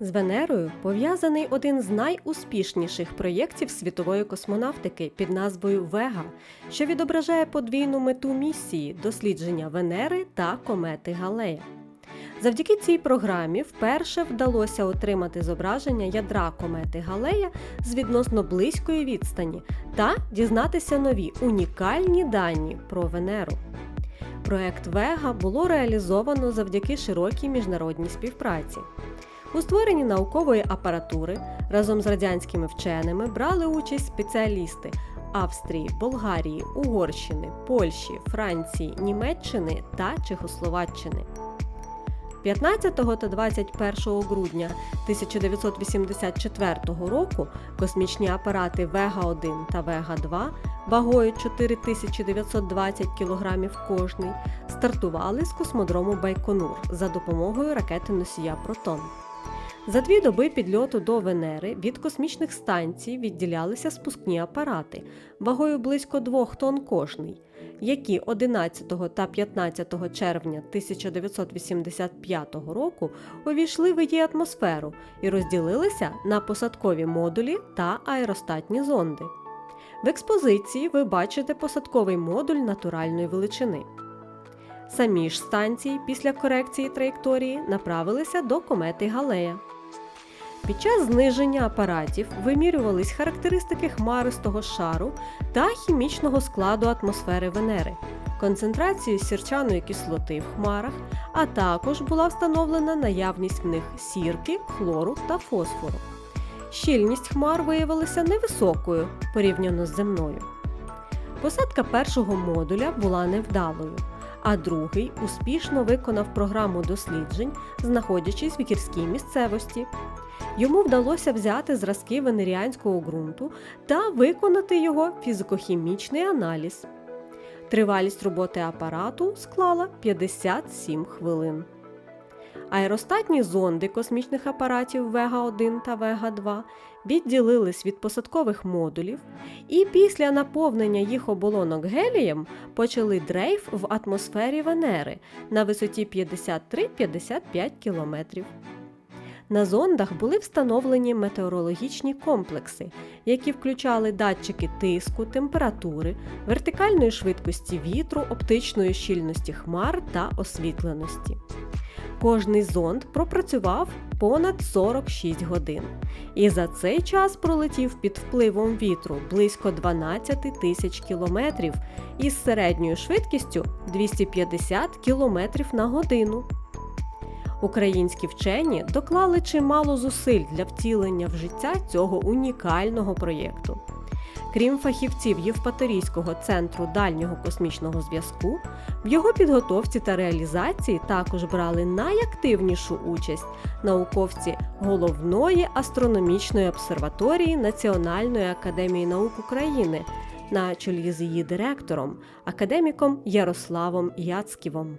З Венерою пов'язаний один з найуспішніших проєктів світової космонавтики під назвою Вега, що відображає подвійну мету місії дослідження Венери та комети Галея. Завдяки цій програмі вперше вдалося отримати зображення ядра комети Галея з відносно близької відстані та дізнатися нові унікальні дані про Венеру. Проект Вега було реалізовано завдяки широкій міжнародній співпраці. У створенні наукової апаратури разом з радянськими вченими брали участь спеціалісти Австрії, Болгарії, Угорщини, Польщі, Франції, Німеччини та Чехословаччини. 15 та 21 грудня 1984 року космічні апарати Вега-1 та Вега-2 вагою 4920 кг кожний стартували з космодрому Байконур за допомогою ракети носія Протон. За дві доби підльоту до Венери від космічних станцій відділялися спускні апарати вагою близько 2 тонн кожний, які 11 та 15 червня 1985 року увійшли в її атмосферу і розділилися на посадкові модулі та аеростатні зонди. В експозиції ви бачите посадковий модуль натуральної величини. Самі ж станції після корекції траєкторії направилися до комети Галея. Під час зниження апаратів вимірювались характеристики хмаристого шару та хімічного складу атмосфери Венери, концентрацію сірчаної кислоти в хмарах, а також була встановлена наявність в них сірки, хлору та фосфору. Щільність хмар виявилася невисокою порівняно з земною. Посадка першого модуля була невдалою, а другий успішно виконав програму досліджень, знаходячись в гірській місцевості. Йому вдалося взяти зразки венеріанського ґрунту та виконати його фізико-хімічний аналіз. Тривалість роботи апарату склала 57 хвилин. Аеростатні зонди космічних апаратів Вега-1 та Вега-2 відділились від посадкових модулів і після наповнення їх оболонок гелієм почали дрейф в атмосфері Венери на висоті 53-55 км. На зондах були встановлені метеорологічні комплекси, які включали датчики тиску, температури, вертикальної швидкості вітру, оптичної щільності хмар та освітленості. Кожний зонд пропрацював понад 46 годин, і за цей час пролетів під впливом вітру близько 12 тисяч кілометрів із середньою швидкістю 250 кілометрів на годину. Українські вчені доклали чимало зусиль для втілення в життя цього унікального проєкту. Крім фахівців Євпаторійського центру дальнього космічного зв'язку, в його підготовці та реалізації також брали найактивнішу участь науковці головної астрономічної обсерваторії Національної академії наук України на чолі з її директором, академіком Ярославом Яцьківом.